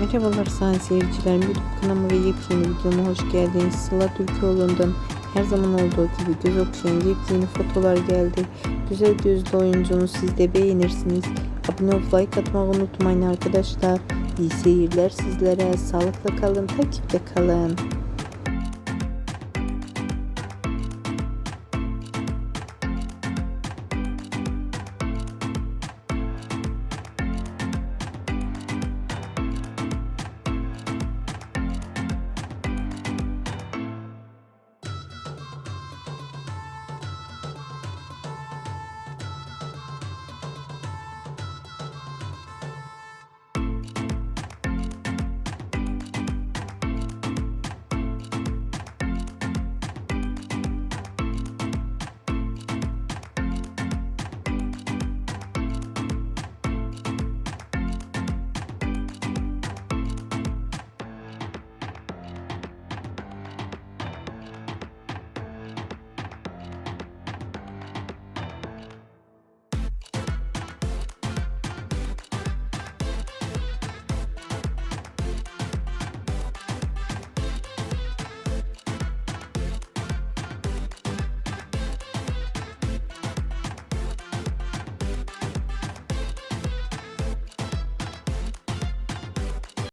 Merhabalar sayın seyircilerim. YouTube kanalıma ve yepyeni videoma hoş geldiniz. Sıla Türkoğlu'ndan her zaman olduğu gibi göz okşayan yepyeni fotolar geldi. Güzel gözlü oyuncunu siz de beğenirsiniz. Abone olup like atmayı unutmayın arkadaşlar. İyi seyirler sizlere. Sağlıkla kalın, takipte kalın.